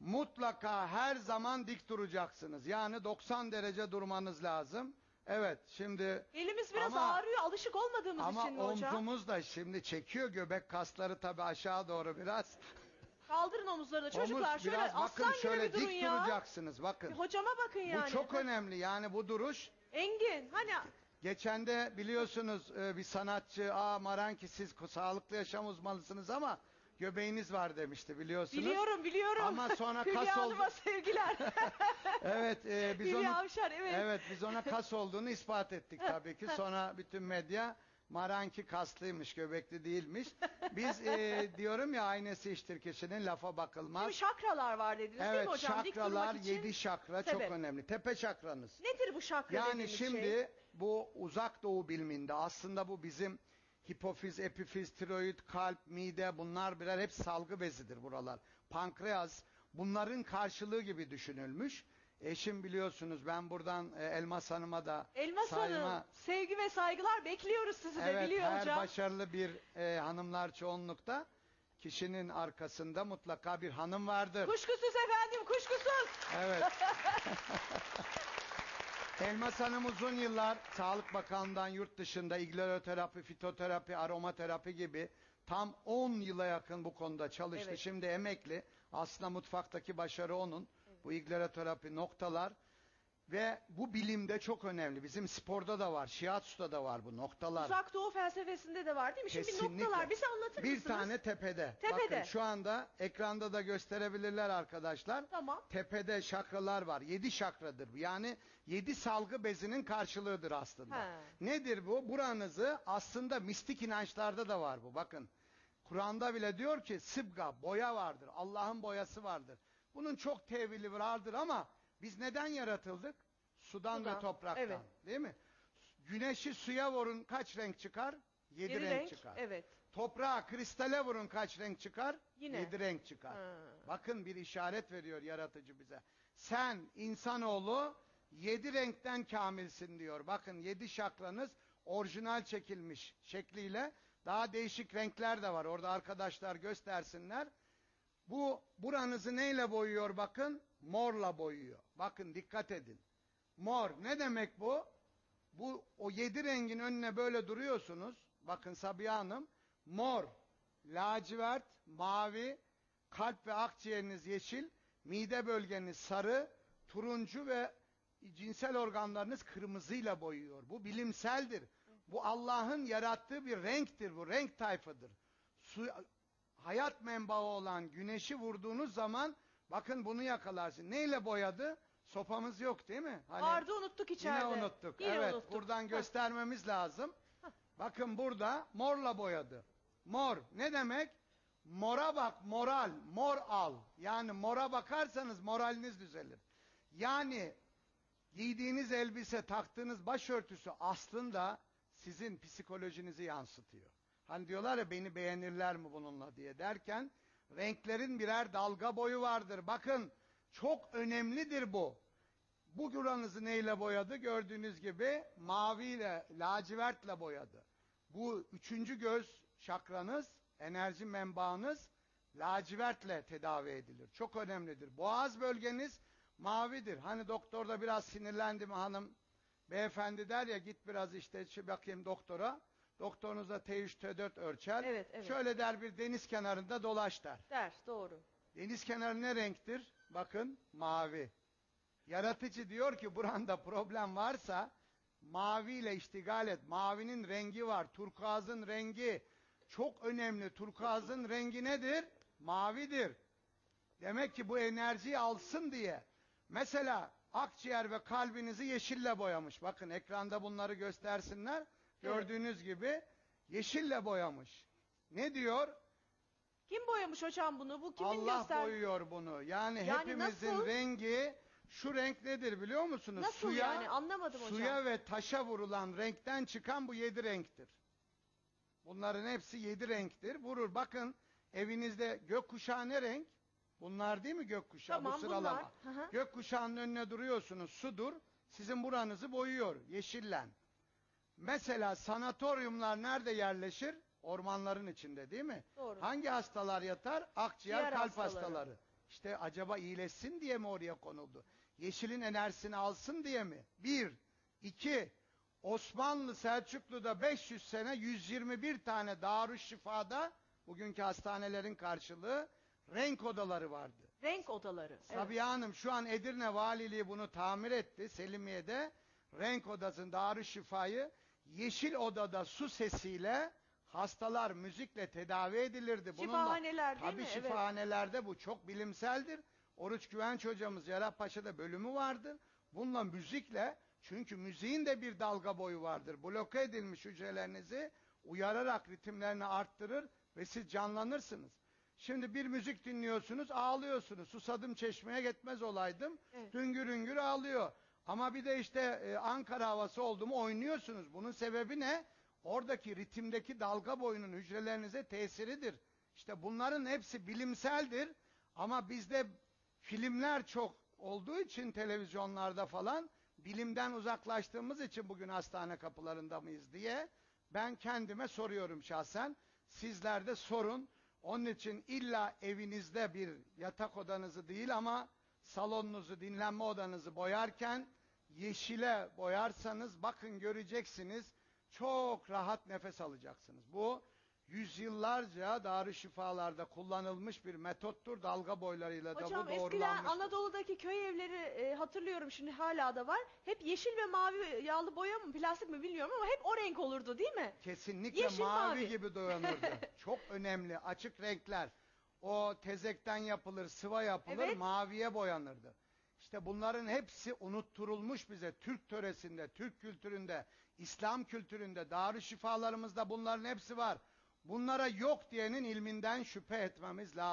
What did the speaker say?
mutlaka her zaman dik duracaksınız. Yani 90 derece durmanız lazım. Evet şimdi Elimiz biraz Ama- ağrıyor alışık olmadığımız ama için mi hocam? omzumuz da şimdi çekiyor göbek kasları tabii aşağı doğru biraz. Kaldırın omuzları da çocuklar Omuz şöyle biraz bakın aslan şöyle gibi bir durun dik ya. duracaksınız bakın. Bir Hocama bakın yani. Bu çok önemli yani bu duruş. Engin hani Geçen de biliyorsunuz e, bir sanatçı aa Maranki siz sağlıklı yaşam uzmanısınız ama göbeğiniz var demişti biliyorsunuz. biliyorum biliyorum. Ama sonra Hülya kas oldu. Hanım'a sevgiler. Evet e, biz Hülya onu Avşar evet. Evet biz ona kas olduğunu ispat ettik tabii ki. Sonra bütün medya Maranki kaslıymış, göbekli değilmiş. Biz e, diyorum ya aynesi iştir kişinin lafa Şimdi bakılmaz. şakralar var dediniz değil Evet mi hocam? Dik şakralar, yedi şakra çok Sebep. önemli. Tepe şakranız. Nedir bu şakra Yani şimdi şey? bu uzak doğu biliminde aslında bu bizim hipofiz, epifiz, tiroid, kalp, mide bunlar birer hep salgı bezidir buralar. Pankreas bunların karşılığı gibi düşünülmüş. Eşim biliyorsunuz ben buradan e, Elmas Hanım'a da Elmas sayma- Hanım sevgi ve saygılar bekliyoruz sizi de Evet biliyor her hocam. başarılı bir e, hanımlar çoğunlukta kişinin arkasında mutlaka bir hanım vardır. Kuşkusuz efendim kuşkusuz. Evet. Elmas Hanım uzun yıllar Sağlık Bakanlığı'ndan yurt dışında igleroterapi, fitoterapi, aromaterapi gibi tam 10 yıla yakın bu konuda çalıştı. Evet. Şimdi emekli. Aslında mutfaktaki başarı onun. Bu igleroterapi noktalar ve bu bilimde çok önemli. Bizim sporda da var, shiatsu'da da var bu noktalar. Uzak Doğu felsefesinde de var değil mi? Şimdi Kesinlikle. noktalar bize anlatır bir mısınız? tane tepede. Tepede. Bakın şu anda ekranda da gösterebilirler arkadaşlar. Tamam. Tepede şakralar var. Yedi şakradır. Yani yedi salgı bezinin karşılığıdır aslında. He. Nedir bu? Buranızı aslında mistik inançlarda da var bu. Bakın. Kur'an'da bile diyor ki sıbga, boya vardır. Allah'ın boyası vardır. Bunun çok tevili vardır ama biz neden yaratıldık? Sudan, Sudan, ve topraktan. evet. Değil mi? Güneşi suya vurun kaç renk çıkar? Yedi, Yedi renk, çıkar. Evet. Toprağa, kristale vurun kaç renk çıkar? Yine. Yedi renk çıkar. Ha. Bakın bir işaret veriyor yaratıcı bize. Sen insanoğlu yedi renkten kamilsin diyor. Bakın yedi şakranız orijinal çekilmiş şekliyle daha değişik renkler de var. Orada arkadaşlar göstersinler. Bu buranızı neyle boyuyor bakın? Morla boyuyor. Bakın dikkat edin. Mor ne demek bu? Bu o yedi rengin önüne böyle duruyorsunuz. Bakın Sabiha Hanım. Mor, lacivert, mavi, kalp ve akciğeriniz yeşil, mide bölgeniz sarı, turuncu ve cinsel organlarınız kırmızıyla boyuyor. Bu bilimseldir. Bu Allah'ın yarattığı bir renktir bu. Renk tayfıdır. Su, hayat menbaı olan güneşi vurduğunuz zaman bakın bunu yakalarsın. Neyle boyadı? Sopamız yok değil mi? Hani Vardı unuttuk içeride. Yine unuttuk. Yine evet, unuttuk. buradan Hah. göstermemiz lazım. Bakın burada morla boyadı. Mor ne demek? Mora bak, moral, mor al. Yani mora bakarsanız moraliniz düzelir. Yani giydiğiniz elbise, taktığınız başörtüsü aslında sizin psikolojinizi yansıtıyor. Hani diyorlar ya beni beğenirler mi bununla diye derken renklerin birer dalga boyu vardır. Bakın çok önemlidir bu. Bu buranızı neyle boyadı? Gördüğünüz gibi maviyle, lacivertle boyadı. Bu üçüncü göz şakranız, enerji menbaınız lacivertle tedavi edilir. Çok önemlidir. Boğaz bölgeniz mavidir. Hani doktorda biraz sinirlendi mi hanım? Beyefendi der ya git biraz işte bakayım doktora. Doktorunuza T3 T4 ölçer. Evet, evet. Şöyle der bir deniz kenarında dolaş der. Der doğru. Deniz kenarı ne renktir? Bakın mavi. Yaratıcı diyor ki buranda problem varsa maviyle iştigal et. Mavinin rengi var. Turkuazın rengi çok önemli. Turkuazın rengi nedir? Mavidir. Demek ki bu enerjiyi alsın diye. Mesela akciğer ve kalbinizi yeşille boyamış. Bakın ekranda bunları göstersinler. Gördüğünüz gibi yeşille boyamış. Ne diyor? Kim boyamış hocam bunu? Bu kimin Allah göster? boyuyor bunu. Yani, Yani hepimizin nasıl? rengi şu renk nedir biliyor musunuz? Nasıl suya, yani? Anlamadım hocam. Suya ve taşa vurulan renkten çıkan bu yedi renktir. Bunların hepsi yedi renktir. Vurur. Bakın evinizde gökkuşağı ne renk? Bunlar değil mi gökkuşağı? Tamam, bu sıralama. bunlar. Hı hı. Gökkuşağının önüne duruyorsunuz. Sudur. Sizin buranızı boyuyor. Yeşillen. Mesela sanatoryumlar nerede yerleşir? Ormanların içinde değil mi? Doğru. Hangi hastalar yatar? Akciğer, Ciğer kalp hastaları. hastaları. İşte acaba iyileşsin diye mi oraya konuldu? Yeşilin enerjisini alsın diye mi? Bir. iki. Osmanlı Selçuklu'da 500 sene 121 tane Darüşşifa'da bugünkü hastanelerin karşılığı renk odaları vardı. Renk odaları. Evet. Sabiha Hanım şu an Edirne Valiliği bunu tamir etti. Selimiye'de renk odasının Darüşşifa'yı yeşil odada su sesiyle hastalar müzikle tedavi edilirdi. Bununla- Şifahaneler değil Tabii mi? Evet. şifahanelerde bu çok bilimseldir. Oruç Güvenç hocamız Cerrahpaşa'da bölümü vardır. Bununla müzikle çünkü müziğin de bir dalga boyu vardır. Bloke edilmiş hücrelerinizi uyararak ritimlerini arttırır ve siz canlanırsınız. Şimdi bir müzik dinliyorsunuz, ağlıyorsunuz. Susadım çeşmeye gitmez olaydım. Evet. Hüngür hüngür ağlıyor. Ama bir de işte e, Ankara havası oldu mu oynuyorsunuz. Bunun sebebi ne? Oradaki ritimdeki dalga boyunun hücrelerinize tesiridir. İşte bunların hepsi bilimseldir. Ama bizde filmler çok olduğu için televizyonlarda falan bilimden uzaklaştığımız için bugün hastane kapılarında mıyız diye ben kendime soruyorum şahsen. Sizler de sorun. Onun için illa evinizde bir yatak odanızı değil ama salonunuzu, dinlenme odanızı boyarken yeşile boyarsanız bakın göreceksiniz çok rahat nefes alacaksınız. Bu yüzyıllarca Darüşşifalarda kullanılmış bir metottur. Dalga boylarıyla da Hocam bu eskiden doğrulanmıştır. Anadolu'daki köy evleri e, hatırlıyorum şimdi hala da var. Hep yeşil ve mavi yağlı boya mı plastik mi bilmiyorum ama hep o renk olurdu değil mi? Kesinlikle Yeşil, mavi, mavi. gibi doyanırdı. Çok önemli. Açık renkler. O tezekten yapılır, sıva yapılır, Evet. maviye boyanırdı. İşte bunların hepsi unutturulmuş bize. Türk töresinde, Türk kültüründe, İslam kültüründe, darüşşifalarımızda bunların hepsi var. Bunlara yok diyenin ilminden şüphe etmemiz lazım.